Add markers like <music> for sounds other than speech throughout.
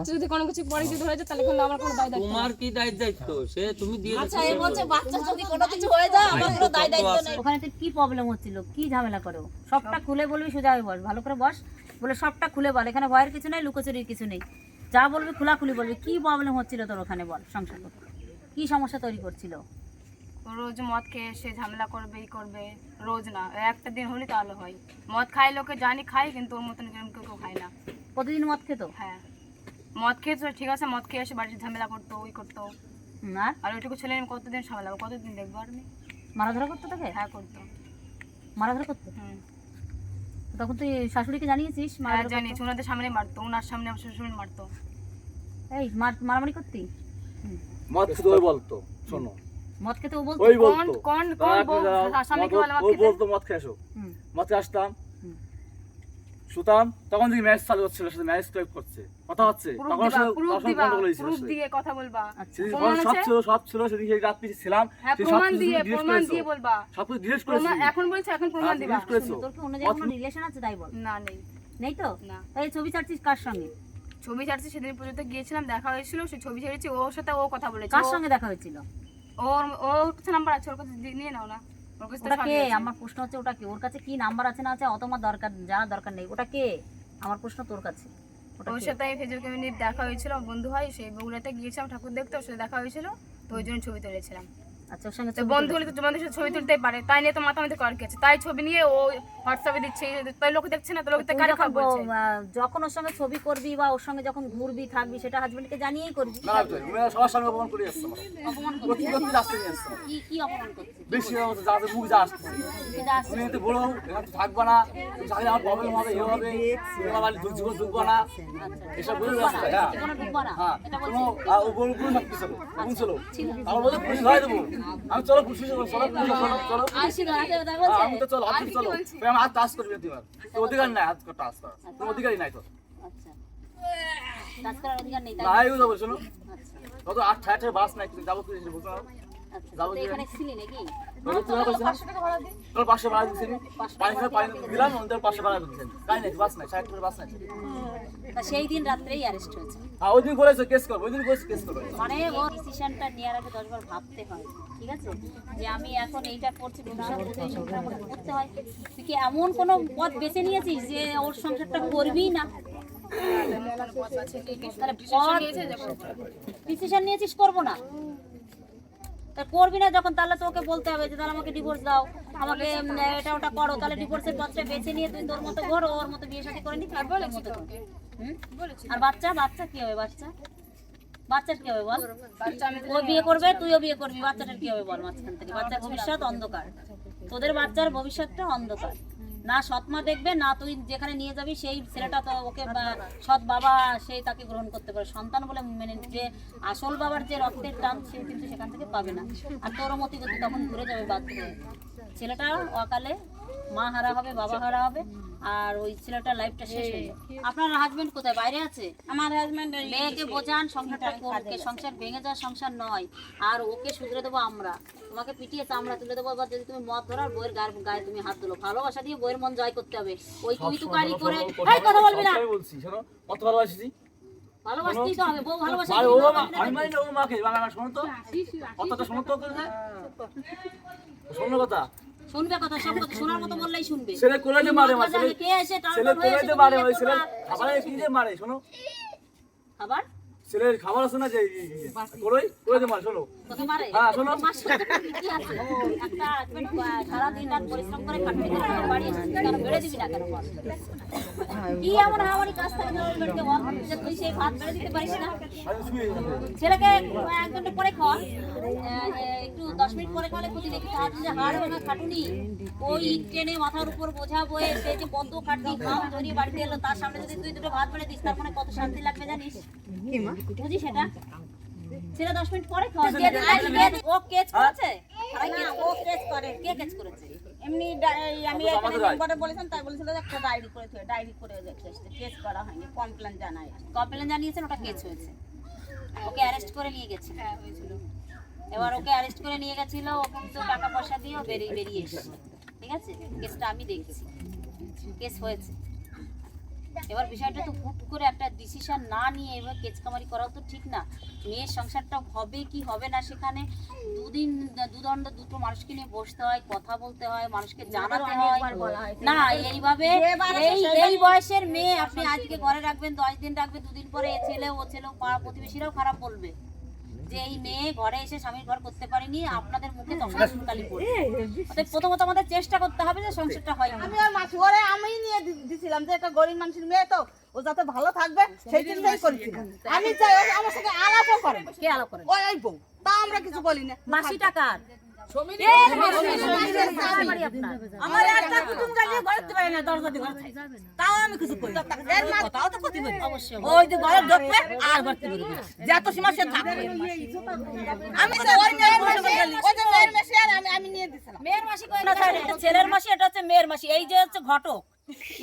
বাচ্চা যদি কোনো কিছু পরে যদি হয়ে যায় তাহলে কিন্তু আমার কোনো দায় দায়িত্ব তোমার কি দায়িত্ব দায়িত্ব? সে তুমি দিয়ে আচ্ছা এ বলছে বাচ্চা যদি কোনো কিছু হয়ে যায় আমার কোনো দায় দায়িত্ব নেই। ওখানে কি প্রবলেম হচ্ছিল? কি ঝামেলা করো? সবটা খুলে বলবি সোজা হয়ে বস ভালো করে বস। বলে সবটা খুলে বল এখানে ভয়ের কিছু নেই লুকোচুরির কিছু নেই। যা বলবি খোলাখুলি বলবি। কি প্রবলেম হচ্ছিল তোর ওখানে বল সংসার করতে? কি সমস্যা তৈরি করছিল? রোজ মদ খেয়ে সে ঝামেলা করবে এই করবে রোজ না। একটা দিন হলে তাহলে হয়। মদ খায় লোকে জানি খায় কিন্তু ওর মতন কেউ কেউ খায় না। প্রতিদিন মদ খেতো? হ্যাঁ। মদ খেয়েছো ঠিক আছে মদ খেয়ে এসে বাড়িতে ঝামেলা করতো ওই করতো। হুম, আর ওইটুকু ছেলে আমি কতদিন সামলাবো কতদিন দেখব আর আমি? মারাধরা করতো তোকে? হ্যাঁ করতো। মারাধরা করতো? হুম। তখন তুই শাশুড়িকে জানিয়েছিস হ্যাঁ মারাধরা ওনাদের সামনে মারতো ওনার সামনে আমার শ্বশুর মারতো। এই মার- মারামারি করতি? মদ খেতে ওই বলতো শোনো। মদ খেতে ও বলতো? কোন কোন কোন যাও, স্বামীকে মদ- মদ ও খেতে বলতো মদ খেয়ে এসো। মদ খেয়ে আসতাম। তখন থেকে ম্যাচ চালু হচ্ছিল সাথে ম্যাচ টাইপ করছে। কথা হচ্ছে তখন বলেছিল দিয়ে কথা বলবা। আচ্ছা সব ছিল সব ছিল সেদিন সেই রাত্রি ছিলাম হ্যাঁ সব প্রমাণ দিয়ে প্রমাণ দিয়ে বলবা। সব কিছু ডিলিট করেছি এখন বলছো এখন প্রমাণ হ্যাঁ, দিবা। তোর কি অনুযায়ী কোনো রিলেশন আছে? তাই বল। না নেই। নেই তো? না। তাই ছবি ছাড়ছিস কার সঙ্গে? ছবি ছাড়ছি সেদিন পর্যন্ত গিয়েছিলাম দেখা হয়েছিল সে ছবি ছেড়েছি ওর সাথে ও কথা বলেছে। কার সঙ্গে দেখা হয়েছিল? ওর ওর কাছে নাম্বার আছে ওর কাছে নিয়ে নাও না। ওটা কে? আমার প্রশ্ন হচ্ছে ওটা কে? ওর কাছে কি নাম্বার আছে না আছে? অত আমার দরকার জানার দরকার নেই। ওটা কে? আমার প্রশ্ন তোর কাছে। ওটা ওর সাথে ফেসবুকে দেখা হয়েছিল বন্ধু হয় সেই বগুড়াতে গিয়েছিলাম ঠাকুর দেখতে ওর সাথে দেখা হয়েছিল তো ওই জন্য ছবি তুলেছিলাম। আচ্ছা ওর সঙ্গে বন্ধু হলে তো তোমাদের সাথে ছবি তুলতেই পারে তাই নিয়ে তো মাথামধ্যে করার কি আছে তাই ছবি নিয়ে ও হোয়াটসঅ্যাপে দিচ্ছে তাই লোকে দেখছে না তো লোকে কারে যখন বলছে? যখন ওর সঙ্গে ছবি করবি বা ওর সঙ্গে যখন ঘুরবি থাকবি সেটা হাজবেন্ডকে জানিয়েই করবি। না না, তুমি সবার সঙ্গে অপমান করে আসছো অপমান করতে করতে আসতে কি কি অপমান করছিস? বেশি হচ্ছে যাতে মুখ যা আসছে। তুমি এতে বড় এখানে থাকবা না তুমি আমার প্রবলেম হবে এ হবে তোমার বাড়ি দুধ জীবন ঢুকবো না। এসব বলে রাস্তা হ্যাঁ। জীবনে ঢুকবো না। এটা শোনো বলছিস আহ, ও বলব পুলিশ কিছু এখন আমার বলতে পুলিশ ধরে দেবো। আমি চলো খুশি চলো চলো চলো আমি তো চলো হাত চলো। আমার হাত টাচ করবি তোমার তোর অধিকার নাই হাত টাচ করার। তোর অধিকারই নাই তো আচ্ছা। নেই এই যাব শোনো। আচ্ছা। কত আট ঠায় ঠায় বাস নাই তুমি যাব পুলিশ বুঝতে আচ্ছা? এখানে ছিলি নাকি? বলো তুমি কইছো না তোর পাশে ভাড়া দিছি পানি পানি দিলাম ওদের পাশে ভাড়া দিছেন কাই নাই বাস নাই সাইড করে বাস নাই। তা সেই দিন রাত্রেই অ্যারেস্ট হয়েছে। হ্যাঁ ওই দিন করেছ কেস করব ওই দিন করেছ কেস করব। মানে ও ডিসিশনটা নেওয়ার আগে দশবার ভাবতে হয় ঠিক আছে? যে আমি এখন এইটা করছি করতে হয় তুই কি এমন কোনো পথ বেছে নিয়েছিস যে ওর সংসারটা করবি না? ডিসিশন নিয়েছিস করব না। তা করবি না যখন তাহলে তোকে বলতে হবে যে তাহলে আমাকে ডিভোর্স দাও। আমাকে এটা ওটা করো তাহলে ডিভোর্সের পত্রে বেছে নিয়ে তুই তোর মতো ঘর ওর মতো বিয়ে সাথে করে নি আর বলে মতো? আর বাচ্চা বাচ্চা কি হবে বাচ্চা? বাচ্চার কি হবে বল? ও বিয়ে করবে তুইও বিয়ে করবি বাচ্চাটার কি হবে বল মাঝখান থেকে? বাচ্চার ভবিষ্যৎ অন্ধকার। তোদের বাচ্চার ভবিষ্যৎটা অন্ধকার। না সৎমা দেখবে না তুই যেখানে নিয়ে যাবি সেই ছেলেটা তো ওকে সৎ বাবা সেই তাকে গ্রহণ করতে পারে। সন্তান বলে মেনে যে আসল বাবার যে রক্তের টান সে কিন্তু সেখান থেকে পাবে না। আর তোর মতি তখন ঘুরে যাবে বাধ্য হয়ে। ছেলেটা অকালে মা হারা হবে বাবা হারা হবে। আর ওই ছেলেটার লাইফটা শেষ হয়ে যাবে। আপনার হাজবেন্ড কোথায়? বাইরে আছে? আমার হাজবেন্ড মেয়েকে বোঝান সংসারটা করবে সংসার ভেঙে যাওয়ার সংসার নয়। আর ওকে শুধরে দেবো আমরা। তোমাকে পিটিয়ে চামড়া তুলে দেবো। এবার যদি তুমি মদ ধরো আর বইয়ের গায়ে গায়ে তুমি হাত দিলো ভালোবাসা দিয়ে বইয়ের মন জয় করতে হবে। ওই তুমি তো কারি করে এই কথা বলবি না। বলছি শোনো। কত ভালোবাসি ভালোবাসতেই তো হবে। বউ ভালোবাসা আমি মানি ও মাকে। আমার শোনো তো। কথাটা শোনো তো শোনো কথা। শুনবে কথা সব কথা শোনার মতো বললেই শুনবে। ছেলে কোলে মারে মারে কে এসে ছেলে টান হয়ে এসে কোলে মারে ওই ছেলে খাবারে কি যে মারে শোনো। খাবার ছেলের খাবার আছে না যে মারে? শোনো হ্যাঁ শোনো কি সারা দিন রাত পরিশ্রম করে খাটতে বাড়ি কেন বেড়ে দিবি না কেন কি এমন হামারি কাজ থাকে তোর বাড়িতে বল? যে তুই সেই ভাত বেড়ে দিতে পারিস না। আমি শুয়ে যাব। ছেলেকে এক ঘণ্টা পরে খাওয়া। একটু দশ মিনিট পরে খাওয়ালে ক্ষতি দেখি তার যে হাড় ভাঙা খাটুনি ওই ইট মাথার উপর বোঝা বয়ে সে যে কত খাটনি খাম ধরিয়ে বাড়িতে এলো তার সামনে যদি তুই দুটো ভাত বেড়ে দিস তার মানে কত শান্তি লাগবে জানিস? বুঝি সেটা? ছেলে দশ মিনিট পরে খাওয়া দিয়ে দে। আজকে ও কেচ করেছে? ও কেচ করে। কে কেচ করেছে? এমনি আমি এখানে রায়। তাই বলেছিল যে একটা ডায়েরি করে ডায়েরি করে রেখে কেস করা হয়নি কমপ্লেন জানাই কমপ্লেন জানিয়েছেন ওটা কেস হয়েছে। ওকে অ্যারেস্ট করে নিয়ে গেছে এবার ওকে অ্যারেস্ট করে নিয়ে গেছিল ও কিন্তু টাকা পয়সা দিয়েও বেরিয়ে বেরিয়ে এসেছে। ঠিক আছে? কেসটা আমি দেখছি। কেস হয়েছে। এবার বিষয়টা তো হুট করে একটা ডিসিশন না নিয়ে এবার কেচকামারি করাও তো ঠিক না। মেয়ের সংসারটা হবে কি হবে না সেখানে দুদিন দুদণ্ড দুটো মানুষকে নিয়ে বসতে হয় কথা বলতে হয় মানুষকে জানাতে হয়। না এইভাবে এই এই বয়সের মেয়ে আপনি আজকে ঘরে রাখবেন দশ দিন রাখবেন দুদিন পরে এ ছেলে ও ছেলে পাড়া প্রতিবেশীরাও খারাপ বলবে। যে এই মেয়ে ঘরে এসে স্বামীর ঘর করতে পারেনি আপনাদের মুখে তখন প্রথমত আমাদের চেষ্টা করতে হবে যে সংসারটা হয় আমি আর মাসি ওরে আমি নিয়ে দিছিলাম যে একটা গরিব মানুষের মেয়ে তো ও যাতে ভালো থাকবে সেই চিন্তাই করেছিলাম। আমি চাই আমার সাথে আলাপও করে। কে আলো করে? ওই বউ। তা আমরা কিছু বলি না মাসি টাকার আমার একটা কুটুম গালিয়ে ঘরে দিতে পারে না দরজা দিয়ে ঘরে তাও আমি কিছু করি এর কথাও তো ক্ষতি করি ওই যে ঘরে ঢুকবে আর ঘরে বেরোবে যত সীমা সে থাকবে। আমি তো ওই মেয়ের মাসি ওই যে মেয়ের মাসি আর আমি আমি নিয়ে দিছিলাম। মেয়ের মাসি কই না ছেলের মাসি এটা হচ্ছে মেয়ের মাসি। এই যে হচ্ছে ঘটক।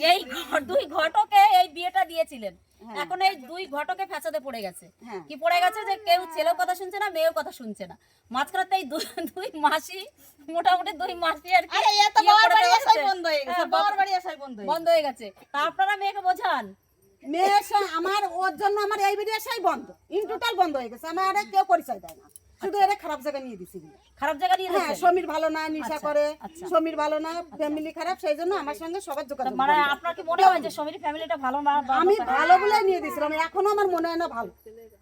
এই দুই ঘটকে এই বিয়েটা দিয়েছিলেন। এখন এই দুই ঘটকে ফ্যাসাদে পড়ে গেছে। হ্যাঁ। কি পড়ে গেছে যে কেউ ছেলেও কথা শুনছে না মেয়েও কথা শুনছে না। মাঝখানে এই দুই- <laughs> দুই মাসি মোটামুটি দুই মাসি আর কি। বন্ধ হয়ে গেছে হ্যাঁ, বন্ধ হয়ে গেছে। তা আপনারা মেয়েকে বোঝান। মেয়ের আমার ওর জন্য আমার এই আসাই বন্ধ। ইন টোটাল বন্ধ হয়ে গেছে। আমার কেউ পরিচয় দেয় না। শুধু এরা খারাপ জায়গায় নিয়ে দিছি। খারাপ জায়গা নিয়ে হ্যাঁ সমীর ভালো না নিশা করে। আচ্ছা। সমীর ভালো না ফ্যামিলি খারাপ সেই জন্য আমার সঙ্গে সবার যোগাযোগ মানে আপনার কি মনে হয় যে সমীর ফ্যামিলিটা ভালো না আমি ভালো বলে নিয়ে দিয়েছিলাম এখনও আমার মনে হয় না ভালো।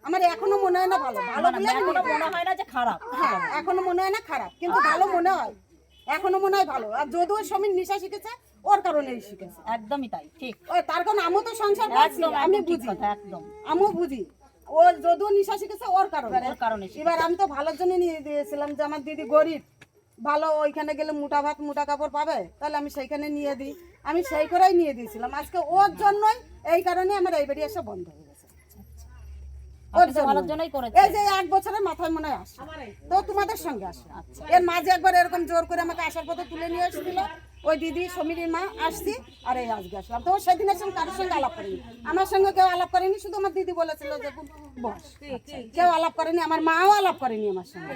আমার এখনও মনে হয় না ভালো। ভালো মানে বলে এখনও মনে হয় না যে খারাপ। হ্যাঁ এখনও মনে হয় না খারাপ কিন্তু ভালো মনে হয়। এখনও মনে হয় ভালো। আর যদিও সমীর নিশা শিখেছে ওর কারণেই শিখেছে। একদমই তাই ঠিক। তার কারণ আমিও তো সংসার আমি বুঝি। একদম। আমিও বুঝি। ও যদিও নিশা শিখেছে ওর কারণে। ওর কারণে এবার আমি তো ভালোর জন্য নিয়ে দিয়েছিলাম যে আমার দিদি গরিব ভালো ওইখানে গেলে মোটা ভাত মোটা কাপড় পাবে? তাহলে আমি সেইখানে নিয়ে দিই। আমি সেই করেই নিয়ে দিয়েছিলাম। আজকে ওর জন্যই এই কারণে আমার এই বাড়ি আসা বন্ধ হয়ে গেছে। ওর ভালোর জন্যই। জন্যই এই যে এক বছরের মাথায় মনে হয় আসে। তো তোমাদের সঙ্গে আসে। আচ্ছা। এর মাঝে একবার এরকম জোর করে আমাকে আসার পথে তুলে নিয়ে এসেছিল। ওই দিদি সমীরের মা আসছি, আর এই আজকে আসলাম। তো সেদিন সঙ্গে কারোর সঙ্গে আলাপ করিনি। আমার সঙ্গে কেউ আলাপ করেনি, শুধু আমার দিদি বলেছিল যে বস কেউ আলাপ করেনি আমার মাও আলাপ করেনি আমার সঙ্গে।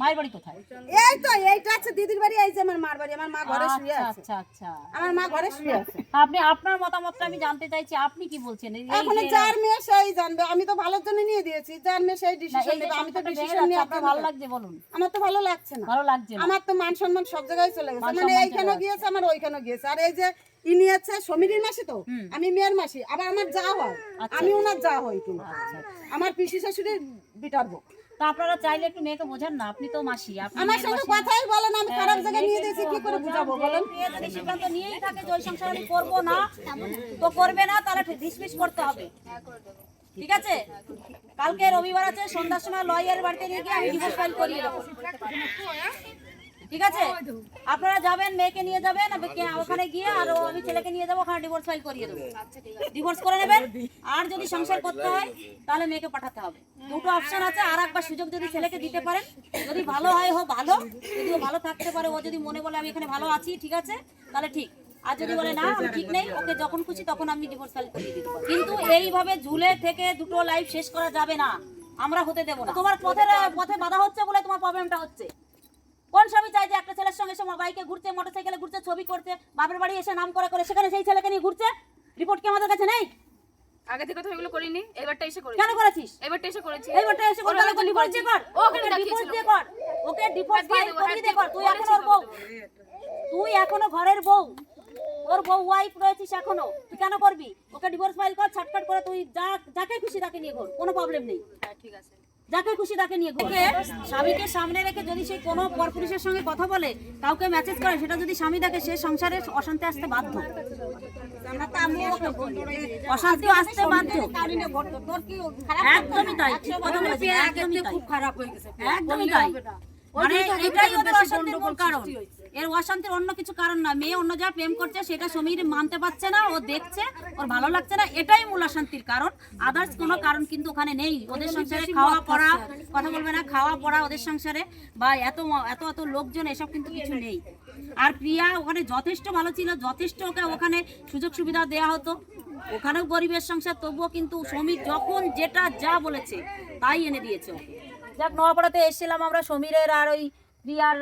মায়ের বাড়ি কোথায়? এই তো এইটা আছে দিদির বাড়ি এই যে আমার মার বাড়ি আমার মা ঘরে শুয়ে আচ্ছা আছে। আচ্ছা আচ্ছা। আমার মা ঘরে শুয়ে আছে। আপনি আপনার মতামতটা আমি জানতে চাইছি আপনি কি বলছেন? এখন যার মেয়ে সেই জানবে আমি তো ভালোর জন্য নিয়ে দিয়েছি যার মেয়ে সেই ডিসিশন নেবে আমি তো ডিসিশন নিয়ে আপনার ভালো লাগছে বলুন। আমার তো ভালো লাগছে না। ভালো লাগছে আমার তো মান সম্মান সব জায়গায় চলে গেছে। মানে গিয়েছে আমার ওইখানে গিয়েছে। আর এই যে ই নিয়েছে সমীরের মাসি তো? আমি মেয়ের মাসি আবার আমার যা হয় আচ্ছা। আমি ওনার যা হই কিন্তু। আমার পিসি শাশুড়ির বিটার বউ। তা আপনারা চাইলে একটু মেয়েকে বোঝান না আপনি তো মাসি আমার সঙ্গে কথাই বলেন আমি খারাপ জায়গায় নিয়ে দিয়েছি কি করে বুঝাবো বলেন? যদি সিদ্ধান্ত নিয়েই থাকে যে ওই সংসার আমি করব না তো করবে না তাহলে ডিসমিস করতে হবে। ঠিক আছে? কালকে রবিবার আছে সন্ধ্যার সময় লয়ারের বাড়িতে নিয়ে গিয়ে আমি ডিভোর্স ফাইল করিয়ে দেবো। ঠিক আছে? আপনারা যাবেন মেয়েকে নিয়ে যাবেন ওখানে গিয়ে আর আমি ছেলেকে নিয়ে যাব ওখানে ডিভোর্স ফাইল করিয়ে দেবো। ডিভোর্স করে নেবেন? আর যদি সংসার করতে হয় তাহলে মেয়েকে পাঠাতে হবে। দুটো অপশন আছে আর একবার সুযোগ যদি ছেলেকে দিতে পারেন যদি ভালো হয় হোক ভালো। যদি ভালো থাকতে পারে ও যদি মনে বলে আমি এখানে ভালো আছি ঠিক আছে? তাহলে ঠিক। আর যদি বলে না আমি ঠিক নেই ওকে যখন খুশি তখন আমি ডিভোর্স ফাইল করিয়ে দিতে কিন্তু এইভাবে ঝুলে থেকে দুটো লাইফ শেষ করা যাবে না। আমরা হতে দেবো না। তোমার পথের পথে বাধা হচ্ছে বলে তোমার প্রবলেমটা হচ্ছে। কোন স্বামী চাই যে একটা ছেলের সঙ্গে সে বাইকে ঘুরছে মোটরসাইকেলে ঘুরছে ছবি করছে বাপের বাড়ি এসে নাম করে করে সেখানে সেই ছেলেকে নিয়ে ঘুরছে? রিপোর্ট কি আমাদের কাছে নেই? আগে থেকে তো এগুলো করিনি এবারটা এসে করেছি। কেন করেছিস? এবারটা এসে করেছি। এসে কর তাহলে কর ওকে ডিভোর্স দিয়ে কর ওকে ডিভোর্স দিয়ে করিয়ে কর তুই এখন ওর বউ। তুই এখনও ঘরের বউ। ওর বউ ওয়াইফ রয়েছিস এখনও। তুই কেন করবি? ওকে ডিভোর্স ফাইল কর ছাটকাট করে তুই যা যাকে খুশি তাকে নিয়ে ঘোর। কোনো প্রবলেম নেই। হ্যাঁ ঠিক আছে। যাকে খুশি তাকে নিয়ে ঘুরে। স্বামীকে সামনে রেখে যদি সে কোনো পরপুরুষের সঙ্গে কথা বলে কাউকে মেসেজ করে সেটা যদি স্বামী দেখে সে সংসারে অশান্তি আসতে বাধ্য। অশান্তি আসতে বাধ্য। একদমই তাই। ঠিক কথা বলেছেন, একদমই তাই। খারাপ হয়ে গেছে। একদমই তাই। মানে এটাই ওদের অশান্তির মূল কারণ। এর অশান্তির অন্য কিছু কারণ না। মেয়ে অন্য যা প্রেম করছে, সেটা সমীর মানতে পারছে না, ও দেখছে, ওর ভালো লাগছে না, এটাই মূল অশান্তির কারণ। আদার্স কোনো কারণ কিন্তু ওখানে নেই। ওদের সংসারে খাওয়া পড়া, কথা বলবে না, খাওয়া পড়া ওদের সংসারে, বা এত এত এত লোকজন, এসব কিন্তু কিছু নেই। আর প্রিয়া ওখানে যথেষ্ট ভালো ছিল, যথেষ্ট ওকে ওখানে সুযোগ সুবিধা দেওয়া হতো। ওখানেও গরিবের সংসার, তবুও কিন্তু সমীর যখন যেটা যা বলেছে, তাই এনে দিয়েছে যাক নোয়াপাড়াতে এসেছিলাম আমরা সমীরের আর ওই প্রিয়ার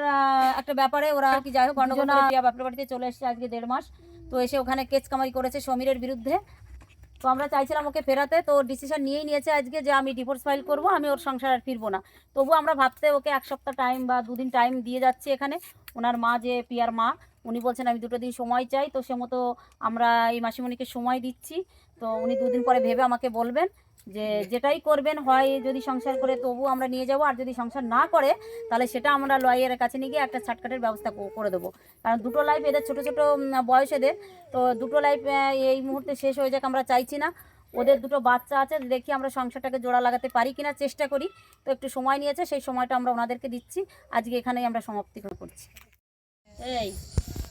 একটা ব্যাপারে ওরা কি যাই হোক গন্ডগোল প্রিয়া বাপের বাড়িতে চলে এসেছে আজকে দেড় মাস। তো এসে ওখানে কেস কামারি করেছে সমীরের বিরুদ্ধে। তো আমরা চাইছিলাম ওকে ফেরাতে তো ডিসিশন নিয়েই নিয়েছে আজকে যে আমি ডিভোর্স ফাইল করব আমি ওর সংসার আর ফিরবো না। তবু আমরা ভাবতে ওকে এক সপ্তাহ টাইম বা দুদিন টাইম দিয়ে যাচ্ছি এখানে। ওনার মা যে পিয়ার মা উনি বলছেন আমি দুটো দিন সময় চাই। তো সে মতো আমরা এই মাসিমণিকে সময় দিচ্ছি। তো উনি দুদিন পরে ভেবে আমাকে বলবেন। যে যেটাই করবেন হয় যদি সংসার করে তবু আমরা নিয়ে যাব আর যদি সংসার না করে তাহলে সেটা আমরা লয়ারের কাছে নিয়ে গিয়ে একটা ছাটকাটের ব্যবস্থা করে দেবো। কারণ দুটো লাইফ এদের ছোটো ছোটো বয়স এদের তো দুটো লাইফ এই মুহূর্তে শেষ হয়ে যাক আমরা চাইছি না। ওদের দুটো বাচ্চা আছে দেখি আমরা সংসারটাকে জোড়া লাগাতে পারি কিনা চেষ্টা করি। তো একটু সময় নিয়েছে সেই সময়টা আমরা ওনাদেরকে দিচ্ছি। আজকে এখানেই আমরা সমাপ্তি করছি। এই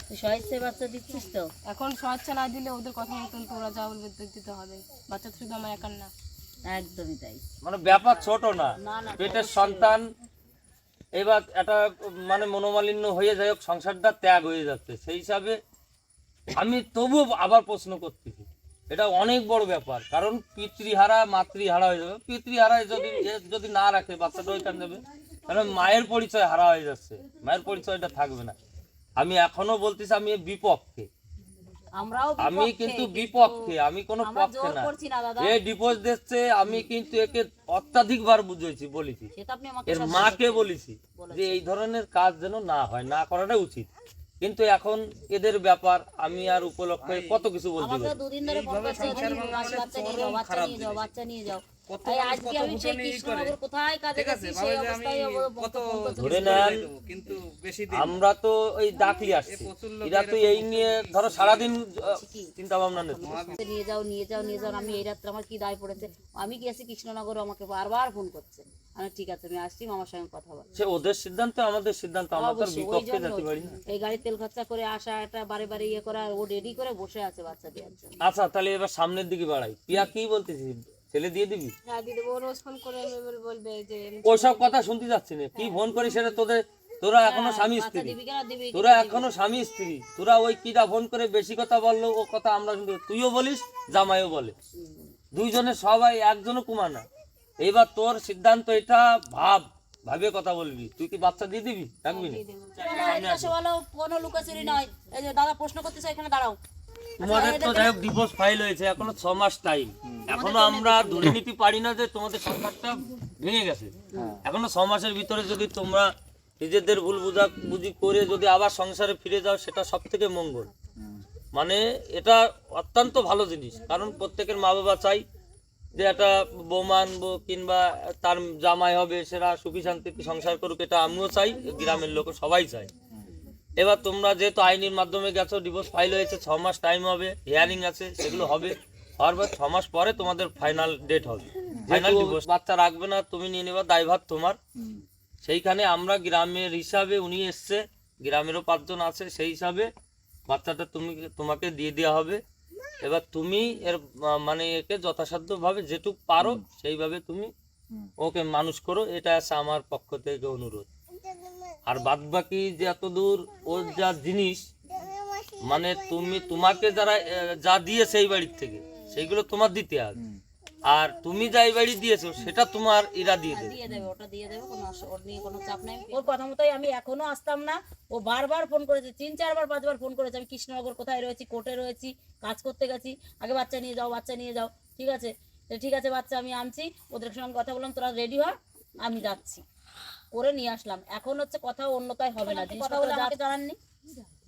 তুই সহিষ্যে বাচ্চা দিচ্ছিস তো? এখন বাচ্চা না দিলে ওদের কথা মতন তোরা যা বলবে দিতে হবে। বাচ্চা তো শুধু আমার একার না। একদমই তাই। মানে ব্যাপার ছোট না। পেটের সন্তান এবার একটা মানে মনোমালিন্য হয়ে যাই হোক সংসারটা ত্যাগ হয়ে যাচ্ছে। সেই হিসাবে আমি তবুও আবার প্রশ্ন করতেছি। এটা অনেক বড় ব্যাপার। কারণ পিতৃহারা মাতৃহারা হয়ে যাবে। পিতৃহারায় যদি যদি না রাখে বাচ্চাটা ওইখানে যাবে। কারণ মায়ের পরিচয় হারা হয়ে যাচ্ছে। মায়ের পরিচয়টা থাকবে না। আমি এখনও বলতেছি আমি বিপক্ষে। আমি কিন্তু বিপক্ষে আমি কোনো পক্ষে না। এ ডিভোর্স দিচ্ছে আমি কিন্তু একে অত্যাধিক বার বুঝেছি বলেছি। এর মাকে বলেছি যে এই ধরনের কাজ যেন না হয় না করাটা উচিত। কিন্তু এখন এদের ব্যাপার আমি আর উপলক্ষে কত কিছু বলতে পারি। আমি সেই কৃষ্ণনগর কোথায় কাজে গেছি সেই অবস্থায় ও ফোন করছে ধরে নেন আমরা তো ওই ডাকলি আসছি। এরা তো এই নিয়ে ধরো সারাদিন চিন্তা ভাবনা নিয়ে যাও নিয়ে যাও নিয়ে যাও আমি এই রাত্রে আমার কি দায় পড়েছে? আমি গেছি কৃষ্ণনগর আমাকে বারবার ফোন করছে। আমি ঠিক আছে আমি আসছি মামার সঙ্গে কথা বল সে ওদের সিদ্ধান্ত আমাদের সিদ্ধান্ত বিপক্ষে যেতে পারি না। এই গাড়ির তেল খরচা করে আসা একটা বারে বারে ইয়ে করা ও রেডি করে বসে আছে বাচ্চা জন্য আচ্ছা তাহলে এবার সামনের দিকে বাড়াই। পিয়া কি বলতেছি ছেলে দিয়ে দিবি? হ্যাঁ দিদি ও রোজ ফোন করে বলবে যে ওইসব কথা শুনতে যাচ্ছি না। কি ফোন করি সেটা তোদের? তোরা এখনও স্বামী স্ত্রী। তোরা এখনও স্বামী স্ত্রী। তোরা ওই ফোন করে বেশি কথা বলল ও কথা আমরা শুনতে তুইও বলিস জামাইও বলে। দুইজনে সবাই একজনও কুমা না। এইবার তোর সিদ্ধান্ত এটা ভাব ভাবে কথা বলবি। তুই কি বাচ্চা দিয়ে দিবি? রাখবি না কোনো লুকোচুরি নয়। দাদা প্রশ্ন করতেছে এখানে দাঁড়াও। তোমাদের তো যাই হোক ডিভোর্স ফাইল হয়েছে এখনও ছ মাস টাইম এখনও আমরা ধরে নিতে পারি না যে তোমাদের সংসারটা ভেঙে গেছে। এখনও ছ মাসের ভিতরে যদি তোমরা নিজেদের ভুল বুঝা বুঝি করে যদি আবার সংসারে ফিরে যাও সেটা সব থেকে মঙ্গল মানে এটা অত্যন্ত ভালো জিনিস কারণ প্রত্যেকের মা বাবা চাই যে একটা বৌমা আনব কিংবা তার জামাই হবে সেটা সুখী শান্তিতে সংসার করুক এটা আমিও চাই গ্রামের লোক সবাই চায়। এবার তোমরা যেহেতু আইনের মাধ্যমে গেছো ডিভোর্স ফাইল হয়েছে ছ মাস টাইম হবে হিয়ারিং আছে সেগুলো হবে। হওয়ার পর ছ মাস পরে তোমাদের ফাইনাল ডেট হবে। ফাইনাল ডিভোর্স বাচ্চা রাখবে না তুমি নিয়ে নেবা দায়ভার তোমার। সেইখানে আমরা গ্রামের হিসাবে উনি এসছে গ্রামেরও পাঁচজন আছে সেই হিসাবে বাচ্চাটা তুমি তোমাকে দিয়ে দেওয়া হবে। এবার তুমি এর মানে একে যথাসাধ্যভাবে যেটুক পারো সেইভাবে তুমি ওকে মানুষ করো এটা আছে আমার পক্ষ থেকে অনুরোধ। আর বাদ বাকি যে এত দূর ওর যা জিনিস মানে তুমি তোমাকে যারা যা দিয়েছে এই বাড়ির থেকে সেইগুলো তোমার দিতে হবে। আর তুমি যা এই বাড়ি দিয়েছ সেটা তোমার এরা দিয়ে দেবে। দিয়ে দেবে ওটা দিয়ে দেবে কোনো ওর নিয়ে কোনো চাপ নাই। ওর কথা মতোই আমি এখনও আসতাম না ও বারবার ফোন করেছে তিন চারবার পাঁচবার ফোন করেছে আমি কৃষ্ণনগর কোথায় রয়েছি কোর্টে রয়েছি কাজ করতে গেছি আগে বাচ্চা নিয়ে যাও বাচ্চা নিয়ে যাও ঠিক আছে? ঠিক আছে বাচ্চা আমি আনছি ওদের সঙ্গে কথা বললাম তোরা রেডি হ আমি যাচ্ছি। করে নিয়ে আসলাম। এখন হচ্ছে কথা অন্যতায় হবে না। জিনিসপত্র যা জানাননি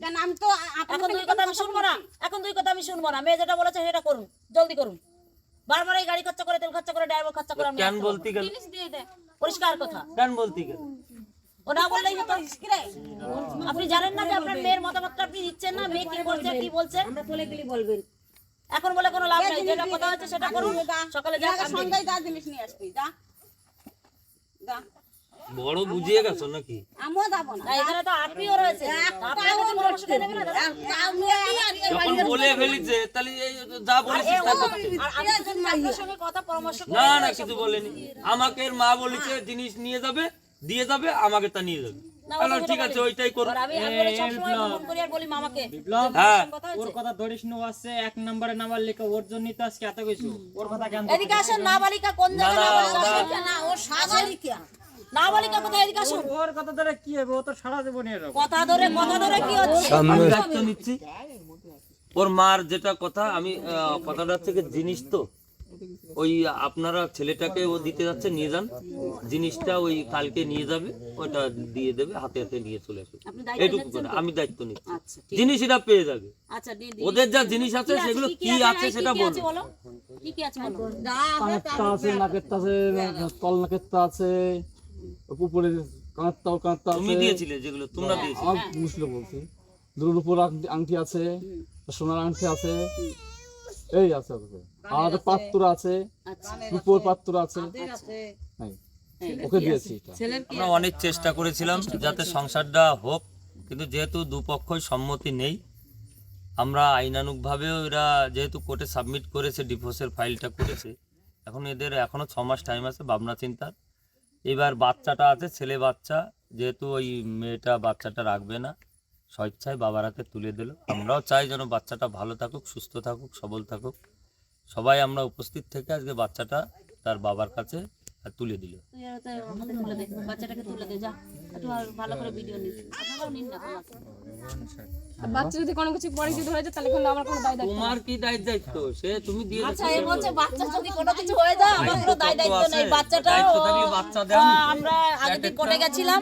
কেন আমি তো এখন দুই কথা আমি শুনব না। এখন দুই কথা আমি শুনব না। মেয়ে যেটা বলেছে সেটা করুন। জলদি করুন। বারবার এই গাড়ি খরচা করে তেল খরচা করে ড্রাইভার খরচা করে কেন বলতে গেল পরিষ্কার কথা। কেন বলতে গেল? ও না বললেই হতো। আপনি জানেন না যে আপনার মেয়ের মতামতটা আপনি দিচ্ছেন না? মেয়ে কি করছে কি বলছে? বলবেন। এখন বলে কোনো লাভ নাই। যেটা কথা হচ্ছে সেটা করুন। সকালে যা যা সঙ্গে যা জিনিস নিয়ে আসবি যা। যা। বড় বুঝিয়ে গেছো নাকি? আমিও যাব না। না, এখানে তো আত্মীয় রয়েছে আপনার কাছে পরামর্শ দিয়ে দেবে না দাদা? যখন বলে ফেলিছে তাহলে যা বলেছিস তা করতে হবে। আর আমি যদি আপনার সঙ্গে কথা পরামর্শ করি, না না কিছু বলেনি। আমাকে মা বলেছে জিনিস নিয়ে যাবে দিয়ে যাবে আমাকে তা নিয়ে যাবে। ঠিক আছে ওইটাই করো। আর আমি আমি বলে সবসময় ফোন করি আর বলি মামাকে হ্যাঁ? ওর কথা ধরিস নো আসছে এক নম্বরে নাম্বার লেখা ওর তো আজকে এত কিছু। ওর কথা কেন এদিকে আসেন নাবালিকা কোন জায়গায় নাবালিকা? না ও সাবালিকা। নাবালিকা কোথায় এদিকে আসুন? ওর কথা ধরে কি হবে? ও তো সারা জীবনে এরকম। কথা ধরে কথা ধরে কি হচ্ছে? আমি দায়িত্ব নিচ্ছি। ওর মার যেটা কথা আমি কথাটা থেকে জিনিস তো। ওই আপনারা ছেলেটাকে ও দিতে যাচ্ছে নিয়ে যান। জিনিসটা ওই কালকে নিয়ে যাবে ওটা দিয়ে দেবে হাতে হাতে নিয়ে চলে আসবে। এইটুকু করে আমি দায়িত্ব নিচ্ছি। আচ্ছা জিনিস এটা পেয়ে যাবে। আচ্ছা ওদের যা জিনিস আছে সেগুলো কি আছে? সেটা কি কি আছে বলব বলো? কি কি আছে আছে। তুমি দিয়েছিলে যেগুলো তোমরা দিয়েছিলে। আমার বুঝলে বলছি। দুটোর উপর আংটি- আছে সোনার আংটি আছে। এই আছে আছে। আর পাত্র আছে। আচ্ছা। রূপোর পাত্র আছে। ওকে দিয়েছি আমরা অনেক চেষ্টা করেছিলাম যাতে সংসারটা হোক কিন্তু যেহেতু দুপক্ষই সম্মতি নেই আমরা আইনানুগভাবেও এরা যেহেতু কোর্টে সাবমিট করেছে ডিভোর্সের ফাইলটা করেছে এখন এদের এখনও ছ মাস টাইম আছে ভাবনা চিন্তার এবার বাচ্চাটা আছে, ছেলে বাচ্চা, যেহেতু ওই মেয়েটা বাচ্চাটা রাখবে না স্বেচ্ছায় বাবার হাতে তুলে দিল। আমরাও চাই যেন বাচ্চাটা ভালো থাকুক, সুস্থ থাকুক, সবল থাকুক। সবাই আমরা উপস্থিত থেকে আজকে বাচ্চাটা তার বাবার কাছে তুলে দিল। একটু ভালো- ভালো করে ভিডিও নিস আপনারাও নিন না কোনো অসুবিধা নেই। আর বাচ্চা যদি কোনো কিছু পরে যদি হয়ে যায় তাহলে কিন্তু আমার কোনো দায় দায়িত্ব তোমার কি দায়িত্ব দায়িত্ব? সে তুমি দিয়ে আচ্ছা এ বলছে বাচ্চা যদি কোনো কিছু হয়ে যায় আমার কোনো দায় দায়িত্ব নেই। বাচ্চাটা দায়িত্ব থাকলে বাচ্চা দেন আমরা আগের দিন কোর্টে গেছিলাম।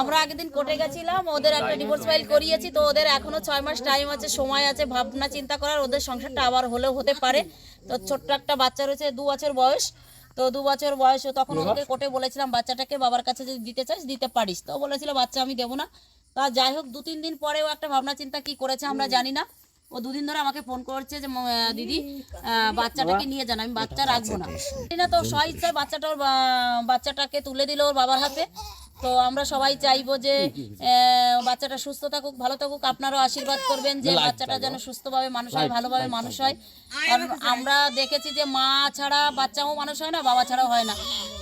আমরা আগের দিন কোর্টে গেছিলাম ওদের একটা ডিভোর্স ফাইল করিয়েছি তো ওদের এখনও ছয় মাস টাইম আছে সময় আছে ভাবনা চিন্তা করার। ওদের সংসারটা আবার হলেও হতে পারে। তো ছোট্ট একটা বাচ্চা রয়েছে দু বছর বয়স। তো দু বছর বয়স তখন ওকে কোর্টে বলেছিলাম বাচ্চাটাকে বাবার কাছে যদি দিতে চাস দিতে পারিস। তো বলেছিল বাচ্চা আমি দেবো না। তা যাই হোক দু তিন দিন পরেও একটা ভাবনা চিন্তা কি করেছে আমরা জানি না। ও দুদিন ধরে আমাকে ফোন করছে যে দিদি বাচ্চাটাকে নিয়ে যান আমি বাচ্চা রাখব না। তো স্ব ইচ্ছায় বাচ্চাটা বাচ্চাটাকে তুলে দিল ওর বাবার হাতে। তো আমরা সবাই চাইব যে বাচ্চাটা সুস্থ থাকুক ভালো থাকুক আপনারাও আশীর্বাদ করবেন যে বাচ্চাটা যেন সুস্থভাবে মানুষ হয় ভালোভাবে মানুষ হয়। কারণ আমরা দেখেছি যে মা ছাড়া বাচ্চাও মানুষ হয় না বাবা ছাড়াও হয় না।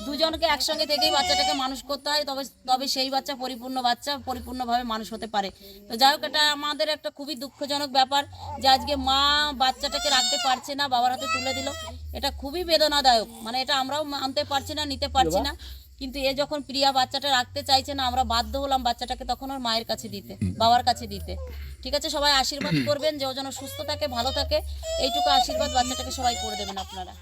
দুজনকে একসঙ্গে থেকেই বাচ্চাটাকে মানুষ করতে হয় তবে তবে সেই বাচ্চা পরিপূর্ণ বাচ্চা পরিপূর্ণভাবে মানুষ হতে পারে। তো যাই হোক এটা আমাদের একটা খুবই দুঃখজনক ব্যাপার যে আজকে মা বাচ্চাটাকে রাখতে পারছে না বাবার হাতে তুলে দিল। এটা খুবই বেদনাদায়ক মানে এটা আমরাও মানতে পারছি না নিতে পারছি না। কিন্তু এ যখন প্রিয়া বাচ্চাটা রাখতে চাইছে না, আমরা বাধ্য হলাম বাচ্চাটাকে তখন ওর মায়ের কাছে দিতে, বাবার কাছে দিতে। ঠিক আছে? সবাই আশীর্বাদ করবেন, যে ও যেন সুস্থ থাকে, ভালো থাকে, এইটুকু আশীর্বাদ বাচ্চাটাকে সবাই করে দেবেন আপনারা।